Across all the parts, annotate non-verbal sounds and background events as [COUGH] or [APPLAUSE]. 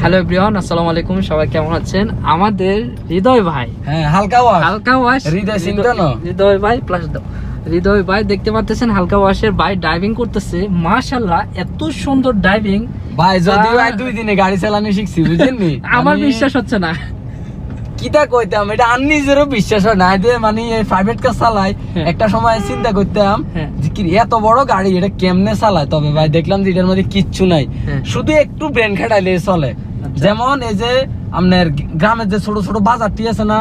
Hello everyone আসসালামু আলাইকুম সবাই কেমন আছেন আমাদের হৃদয় ভাই হ্যাঁ হালকা ওয়াশ হালকা ওয়াশ হৃদয় চিন্তানো? হৃদয় ভাই প্লাস দাও হৃদয় ভাই দেখতে পাচ্ছেন হালকা ওয়াশের ভাই ড্রাইভিং করতেছে মাশাল্লাহ এত সুন্দর ড্রাইভিং ভাই যদিও ভাই- দুই দিনে গাড়ি চালানো শিখছি বুঝছেন নি [LAUGHS] আমার বিশ্বাস হচ্ছে না কিতা কইতাম এটা আর নিজেরও বিশ্বাস হয় না যে মানে প্রাইভেট কার চালাই হ্যাঁ। একটা সময় চিন্তা করতাম হ্যাঁ। যে কি এত বড় গাড়ি এটা কেমনে চালায় তবে ভাই দেখলাম যে এটার মধ্যে কিচ্ছু নাই হ্যাঁ। শুধু একটু ব্রেন খাটাইলে চলে। যেমন এই যে আপনার গ্রামের যে ছোট ছোট বাজারটি আছে না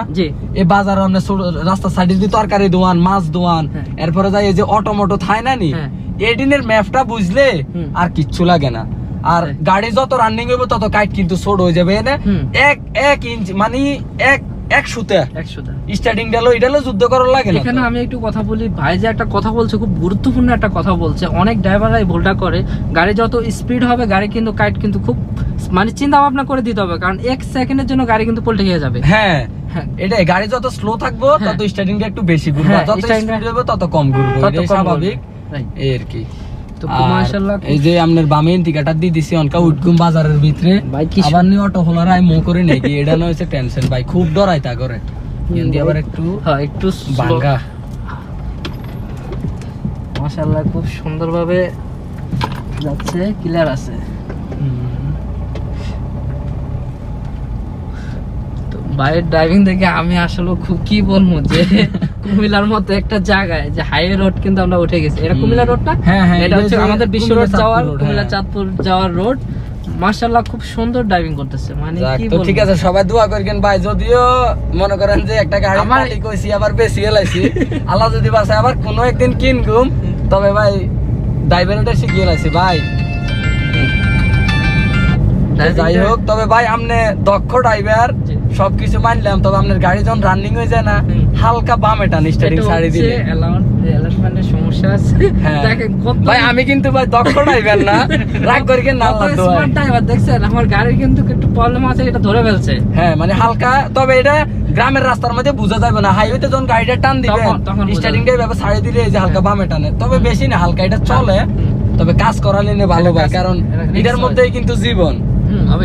এই বাজারে আপনার রাস্তার সাইডে দিয়ে তরকারি দোয়ান মাছ দোয়ান হ্যাঁ। এরপরে যাই এই যে অটো মোটো থাই না নি হ্যাঁ। এডিনের ম্যাপটা বুঝলে আর কিচ্ছু লাগে না আর হ্যাঁ। গাড়ি যত রানিং হইব তত কাইট কিন্তু ছোট হয়ে যাবে এক এক ইঞ্চ মানে এক এক সুতে? স্টার্টিং ডালো এটালো যুদ্ধ করার লাগে এখানে আমি একটু কথা বলি ভাই যে একটা কথা বলছে খুব গুরুত্বপূর্ণ একটা কথা বলছে। অনেক ড্রাইভাররাই ভুলটা করে। গাড়ি যত স্পিড হবে গাড়ি কিন্তু কাইট কিন্তু খুব মানে চিন্তা ভাবনা করে দিতে হবে। কারণ এক সেকেন্ডের জন্য গাড়ি কিন্তু পল্টে যাবে। হ্যাঁ। হ্যাঁ। এটাই গাড়ি যত স্লো থাকব হ্যাঁ। তত স্টার্টিংটা একটু বেশি ঘুরবে। হ্যাঁ, যত স্পিড হবে তত কম ঘুরবে। স্বাভাবিক। এই আর কি। এই যে আপনার বামে টিকাটা দিয়ে দিছি অনকা উটকুম বাজারের ভিতরে। কি আবার নিয়ে অটো হলার আই মো করে নাকি এটা নয় হচ্ছে টেনশন ভাই খুব ডরাই তা করে। এন্দি আবার একটু হ্যাঁ একটু ভাঙ্গা মাশাআল্লাহ খুব সুন্দরভাবে যাচ্ছে ক্লিয়ার আছে তো বাইরের ড্রাইভিং দেখে আমি আসলে খুব কি বলব যে কুমিল্লার মতো একটা জায়গায় যে হাইওয়ে রোড কিন্তু আমরা উঠে গেছি। এটা। কুমিল্লা রোড না? হ্যাঁ, হ্যাঁ, এটা হচ্ছে আমাদের বিশ্ব রোড যাওয়ার কুমিল্লা হ্যাঁ। চাঁদপুর যাওয়ার রোড মাশাআল্লাহ খুব সুন্দর ড্রাইভিং করতেছে মানে কি বলব ঠিক আছে সবাই দোয়া করবেন ভাই। যদিও মনে করেন যে একটা গাড়ি হইছি আবার বেশি এলাইছি। [LAUGHS] আল্লাহ যদি আবার কোনো একদিন কিনগুম তবে ভাই ড্রাইভারটা শিখিয়ে এলাইছি ভাই। যাই হোক তবে ভাই আপনি দক্ষ ড্রাইভার জি। সবকিছু মানলাম তবে আপনার গাড়ি যখন রানিং হয়ে যায় না হালকা বামে টান হচ্ছে দিলে। allowance- সমস্যা আছে। হ্যাঁ। দেখেন কত ভাই আমি কিন্তু ভাই দক্ষ ড্রাইভার না। রাগ করি কেন না কত আল্লাহ দোয়ায়। smart driver দেখছেন? আমার গাড়ির কিন্তু একটু প্রবলেম আছে এটা ধরে ফেলছে। হ্যাঁ মানে হালকা তবে এটা গ্রামের রাস্তার মধ্যে বোঝা যাবে না। হাইওয়েতে যখন গাড়িটা টান দিবে স্টার্টিংটা দিলে এই যে হালকা বামে টানে। তবে বেশি না হালকা এটা চলে। তবে কাজ করালে ভালো ভাই কারণ এটার হয়। মধ্যেই কিন্তু জীবন।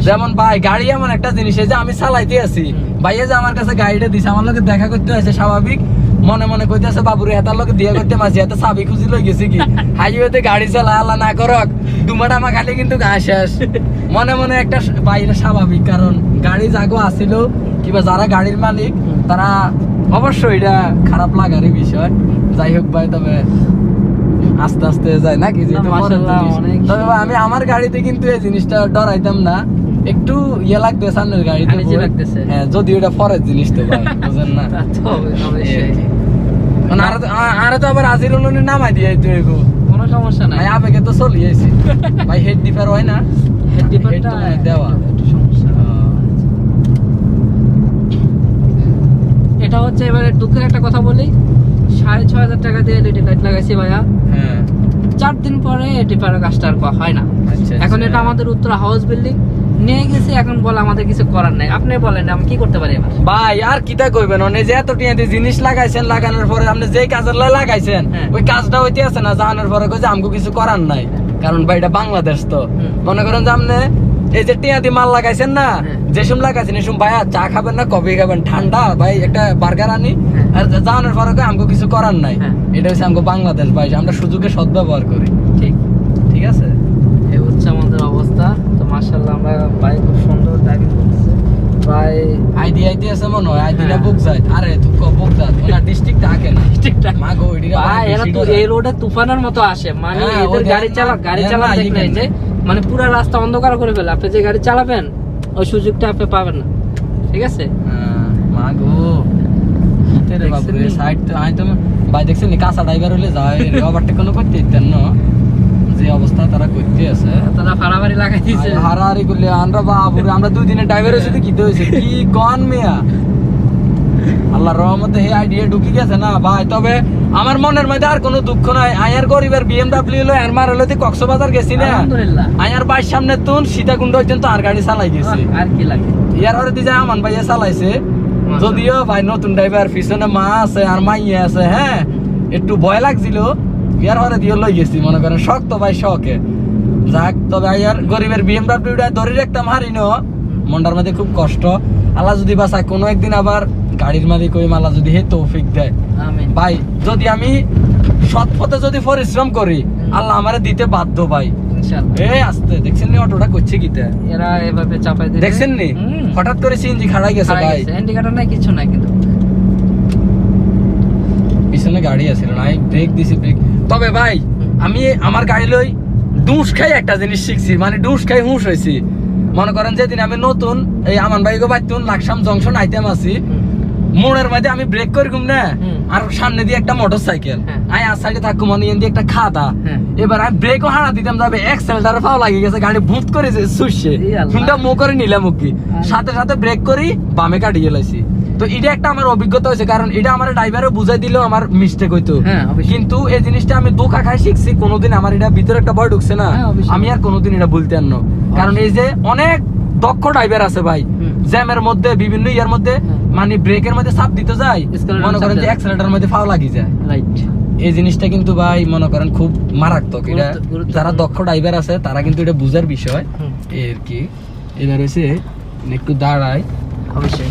যেমন ভাই গাড়ি এমন একটা জিনিস এই যে আমি চালাইতে আছি। ভাইয়া যে আমার কাছে গাড়িটা দিছে আমার লোকে দেখা করতে হয়েছে স্বাভাবিক। মনে মনে কইতেছে বাবুরে হেতার লোক দিয়ে করতে মাঝে হাতে চাবি খুঁজি লই গেছি কি? [LAUGHS] হাইওয়েতে গাড়ি চালা আল্লাহ না করক দুমাটা আমার খালি কিন্তু শেষ। [LAUGHS] মনে মনে একটা এটা স্বাভাবিক কারণ গাড়ি জাগো আসিল কিংবা যারা গাড়ির মালিক তারা অবশ্যই এটা খারাপ লাগারই বিষয়। যাই হোক ভাই তবে আস্তে আস্তে যায় নাকি? যেহেতু তবে আমি আমার গাড়িতে কিন্তু এই জিনিসটা ডরাইতাম না। একটু ইয়ে লাগবে সামনের গাড়িতে। হ্যাঁ যদি ওটা ফরের জিনিস তো [LAUGHS] বুঝেন না? অবশ্যই। কারণ আরে তো- আবার আজির উলুনি নামাই দিয়ে তো এগো কোনো সমস্যা নাই। আবেগে তো চলি আইছি। ভাই হেড ডিপার হয় না? হেড ডিপারটা তো মনে হয় দেওয়া। একটু সমস্যা। এটা হচ্ছে এবারে দুঃখের একটা কথা বলি। সাড়ে ছয় হাজার টাকা দিয়ে এলইডি লাইট লাগাইছি ভাইয়া। হ্যাঁ। চার দিন পরে ডিপারের কাজটা আর হয় না। আচ্ছা এখন আচ্ছা। এটা আমাদের উত্তর হাউস বিল্ডিং নিয়ে গেছে এখন বলে আমাদের কিছু করার নাই। আপনি বলেন আমি কি করতে পারি এবার? ভাই আর কইবেন? অনে যে এত টিয়াতে জিনিস লাগাইছেন লাগানোর পরে আপনি যে কাজের লাগাইছেন হ্যাঁ। ওই কাজটা হইতে আছে না জানার পরে কই যে আমগো কিছু করার নাই। কারণ ভাই এটা বাংলাদেশ তো। মনে করেন যে আপনি এই যে টিয়াতি মাল লাগাইছেন না যেসম লাগাইছেন এসম ভাই আর চা খাবেন না কফি খাবেন ঠান্ডা। ভাই একটা বার্গার আনি হ্যাঁ। আর জানার পরে আমাকে কিছু করার নাই। হ্যাঁ। এটা হচ্ছে আমাকে বাংলাদেশ ভাই আমরা সুযোগে সদ্ব্যবহার করি। ঠিক। ঠিক আছে? এই হচ্ছে আমাদের অবস্থা। তো মার্শাল্লাহ আমরা বাইক খুব সুন্দর ড্রাইভিং করতেছি প্রায় আছে মনে হয় হ্যাঁ। বুক যায়। আরে তুই বুক যায়। ওনা ডিস্ট্রিক্ট থাকে না। ঠিকঠাক মা গো আবার ভাই এরা তো এই রোডে তুফানের মতো আসে। মানে হ্যাঁ, এদের গাড়ি চালা গাড়ি চালা দেখলেন যে মানে পুরো রাস্তা অন্ধকার করে ফেলে। আপনি যে গাড়ি চালাবেন ওই সুযোগটা আপনি পাবেন না। ঠিক আছে? মা গো তেরে বাবু সাইড তো আই তো ভাই দেখছেন নি? কাঁচা ড্রাইভার হলে যায় ওভারটেক কোনো করতে দিতেন না? যে অবস্থা তারা করতে আছে। তারা ফাড়াফাড়ি লাগাই দিছে আর হারাহারি করলে আমরা বাবু রে, আমরা দুই দিনের ড্রাইভারের সাথে কি হয়েছে? কি কন মিয়া? আল্লাহর রহমতে হে আইডিয়া ঢুকি গেছে না ভাই। তবে আমার মনের মধ্যে আর কোনো দুঃখ নাই। আয়ার গরিবের বিএমডব্লিউ হলো আর মার হলো কক্সবাজার গেছি না। আলহামদুলিল্লাহ। আয়ার বাড়ির সামনে তুন সীতাকুণ্ড পর্যন্ত আর গাড়ি চালাই গেছি। আর কি লাগে? ইয়ার হরে দিয়ে আমান ভাইয়া চালাইছে। যদিও ভাই নতুন ড্রাইভার পিছনে মা আছে আর মাইয়া আছে হ্যাঁ। একটু ভয় লাগছিল। হরে দিয়ে লই গেছি মনে করেন শখ তো ভাই শখে। যাক তবে ইয়ার গরিবের বিএমডব্লিউটা ধরে রাখতাম মনটার মধ্যে খুব কষ্ট। আল্লাহ যদি কোনো একদিন আবার গাড়ির মালিক ওই মালা যদি হে তৌফিক দেয়। ভাই যদি আমি সৎ পথে যদি পরিশ্রম করি আল্লাহ আমারে দিতে বাধ্য ভাই। এই আসতে দেখছেন নি অটোটা করছে কিতে? এরা এভাবে চাপাই দিবে দেখছেন নি? হঠাৎ করে সিএনজি খাড়াই গেছে ভাই। নাই কিছু নাই কিন্তু। গাড়ি আছিল না আমি ব্রেক দিছি ব্রেক তবে ভাই আমি আমার গাড়ি লই ডুস খাই একটা জিনিস শিখছি মানে ডুস খাই হুঁশ হয়েছি মনে করেন যেদিন আমি নতুন এই আমান ভাইকে বাইতুন লাকসাম জংশন আইটেম আছি মোড়ের মধ্যে আমি ব্রেক করি ঘুম না আর সামনে দিয়ে একটা মোটর সাইকেল। আই আর সাইডে থাকব মানে দিয়ে একটা খাদা হ্যাঁ। এবার আমি ব্রেকও হারা দিতাম যাবে এক্সেলটার পাও লাগিয়ে গেছে গাড়ি ভূত করেছে সুসে। ফোনটা মো করে নিলাম কি সাথে সাথে ব্রেক করি বামে কাটিয়ে লাইছি। তো এটা একটা আমার অভিজ্ঞতা হয়েছে কারণ এটা আমার ড্রাইভারও বুঝাই দিলেও আমার মিস্টেক হইতো হ্যাঁ, কিন্তু এই জিনিসটা আমি ধোকা খাই শিখছি কোনোদিন আমার এটা ভিতরে একটা ভয় ঢুকছে না। হ্যাঁ, আমি আর কোনোদিন এটা বলতে আর না। কারণ এই যে অনেক দক্ষ ড্রাইভার আছে ভাই জ্যামের মধ্যে বিভিন্ন ইয়ার মধ্যে হুম। মানে ব্রেকের মধ্যে চাপ দিতে যায় মনে করেন যে। অ্যাক্সেলেটার মধ্যে ফাও লাগি যায়। রাইট এই জিনিসটা কিন্তু ভাই মনে করেন খুব মারাত্মক। এটা যারা দক্ষ ড্রাইভার আছে তারা কিন্তু এটা বুঝার বিষয়। এর কি? এবার হয়েছে একটু দাঁড়ায় অবশ্যই।